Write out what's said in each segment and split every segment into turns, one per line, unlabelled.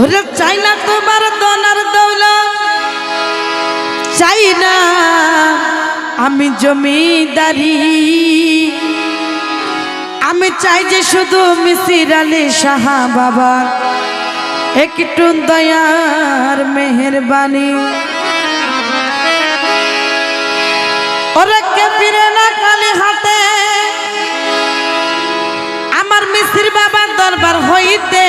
ওরে তোমার দনার দৌলত। চাই আমি জমিদারি। আমি চাই যে শুধু মিসির আলী সাহা বাবা। একটু দয়ার মেহরবানি। ওরে ফিরে না কালি হাতে। আমার মিসির বাবার দরবার হইতে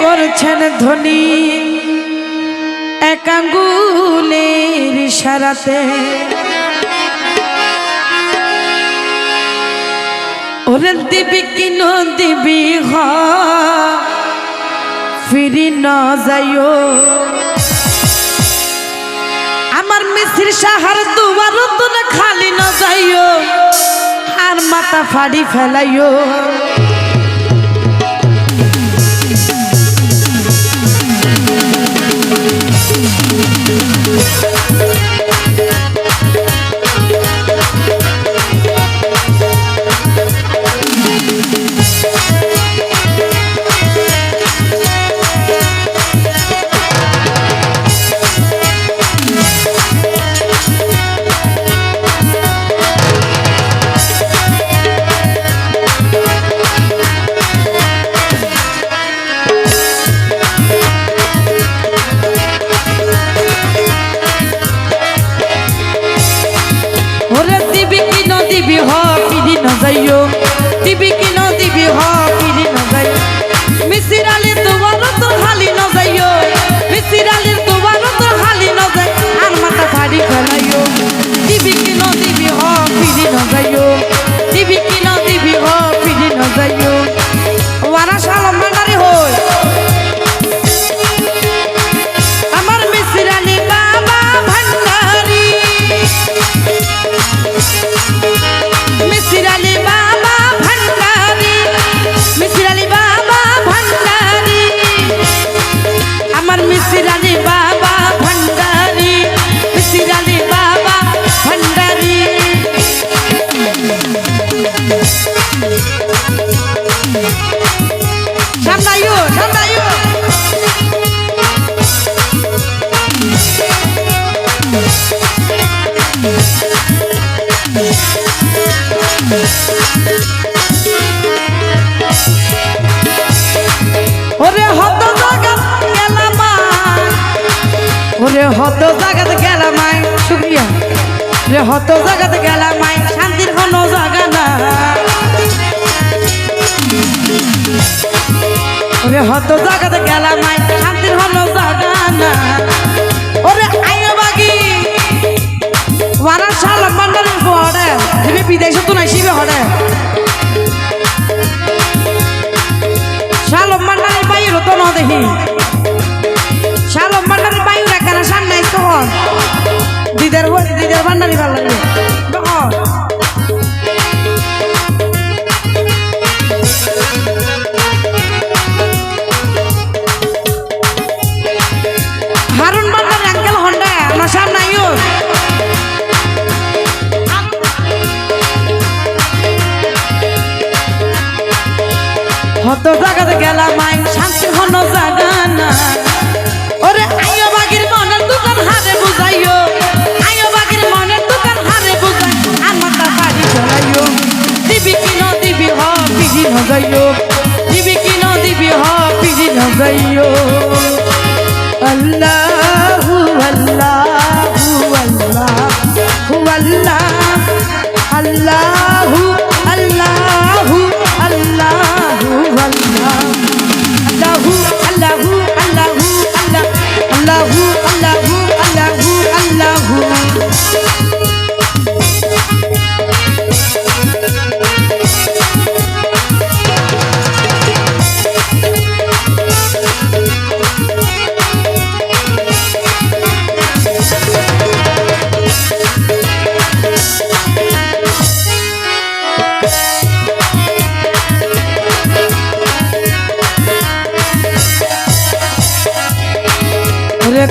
করছেন ধনী একাঙ্গুলের ইশারাতে। ওরে দিবি কি ন দিবি হ, ফিরি ন যাইও। আমার মিস্ত্রি সাহার দুবার খালি ন যাইও। আর মাথা ফাড়ি ফেলাইও। ওরে দিবি হ ফিরি ন যাইও দিবি কি ন দিবি হ ফিরি ন মিসির আলীর রে হত জাগাত গেলামাই শান্তির কোনো জাগা না ওরে হত জাগাত গেলামাই শান্তির কোনো জাগা না ওরে আয়ো বাগি ওয়ারা সালাম বান্দারের পড়ে, তুমি বিদেশে তো নাই শিবে হড়ে শালম মান্ডারের বাইরে তো ন দেখি। শালম মান্ডারের বাইরে কেন সামনে তখন দিদের হয়ে ভান্ডারি ভালো লাগে যাইও দিবি কি না দিবি হা পিজি না যাইও আল্লাহ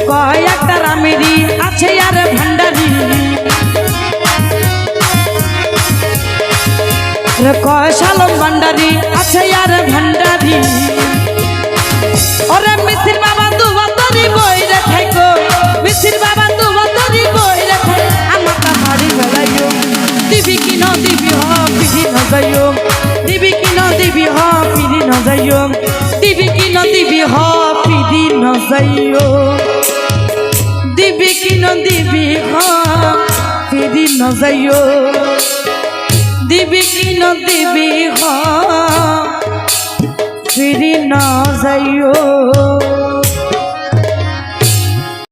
কয় একটা রামেরি আছে আর ভান্ড হ পিড়ি ন যাইও। দিবি কি ন দিবি হ পিড়ি ন যাইও। দিবি কি ন দিবি হ পিড়ি ন দিবি কি ন দিবি হ ফিরি না যাইও।